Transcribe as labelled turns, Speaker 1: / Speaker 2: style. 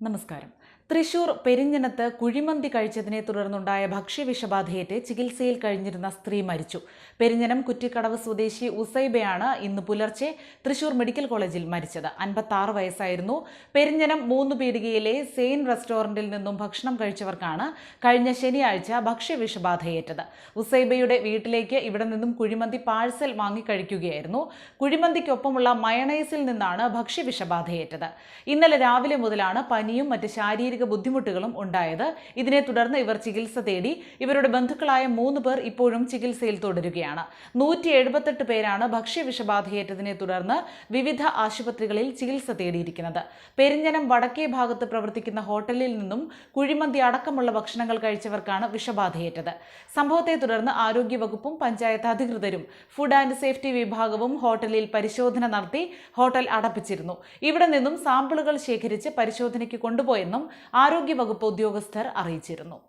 Speaker 1: നമസ്കാരം. തൃശൂർ പെരിഞ്ഞനത്ത് കുഴിമന്തി കഴിച്ചതിനെ തുടർന്നുണ്ടായ ഭക്ഷ്യവിഷബാധയേറ്റ് ചികിത്സയിൽ കഴിഞ്ഞിരുന്ന സ്ത്രീ മരിച്ചു. പെരിഞ്ഞനം കുറ്റിക്കടവ് സ്വദേശി ഉസൈബയാണ് ഇന്ന് പുലർച്ചെ തൃശൂർ മെഡിക്കൽ കോളേജിൽ മരിച്ചത്. അൻപത്തി വയസ്സായിരുന്നു. പെരിഞ്ഞനം മൂന്ന് പീടികയിലെ സെയിൻ റെസ്റ്റോറന്റിൽ നിന്നും ഭക്ഷണം കഴിച്ചവർക്കാണ് കഴിഞ്ഞ ശനിയാഴ്ച ഭക്ഷ്യവിഷബാധയേറ്റത്. ഉസൈബയുടെ വീട്ടിലേക്ക് ഇവിടെ നിന്നും കുഴിമന്തി പാഴ്സൽ വാങ്ങിക്കഴിക്കുകയായിരുന്നു കുഴിമന്തിക്കൊപ്പമുള്ള മയണൈസിൽ നിന്നാണ് ഭക്ഷ്യവിഷബാധയേറ്റത്. ഇന്നലെ രാവിലെ മുതലാണ് പനിയും മറ്റ് ശാരീരിക ബുദ്ധിമുട്ടുകളും ഉണ്ടായത്. ഇതിനെ തുടർന്ന് ഇവർ ചികിത്സ തേടി ഇവരുടെ ബന്ധുക്കളായ മൂന്ന് പേർ ഇപ്പോഴും ചികിത്സയിൽ തുടരുകയാണ്. നൂറ്റി എഴുപത്തെട്ട് പേരാണ് ഭക്ഷ്യവിഷബാധയേറ്റതിനെ തുടർന്ന് വിവിധ ആശുപത്രികളിൽ ചികിത്സ തേടിയിരിക്കുന്നത്. പെരിഞ്ഞനം വടക്കേ ഭാഗത്ത് പ്രവർത്തിക്കുന്ന ഹോട്ടലിൽ നിന്നും കുഴിമന്തി അടക്കമുള്ള ഭക്ഷണങ്ങൾ കഴിച്ചവർക്കാണ് വിഷബാധയേറ്റത്. സംഭവത്തെ തുടർന്ന് ആരോഗ്യവകുപ്പും പഞ്ചായത്ത് അധികൃതരും ഫുഡ് ആൻഡ് സേഫ്റ്റി വിഭാഗവും ഹോട്ടലിൽ പരിശോധന നടത്തി ഹോട്ടൽ അടപ്പിച്ചിരുന്നു. ഇവിടെ നിന്നും സാമ്പിളുകൾ ശേഖരിച്ച് പരിശോധനയ്ക്ക് കൊണ്ടുപോയെന്നും ആരോഗ്യവകുപ്പ് ഉദ്യോഗസ്ഥർ അറിയിച്ചിരുന്നു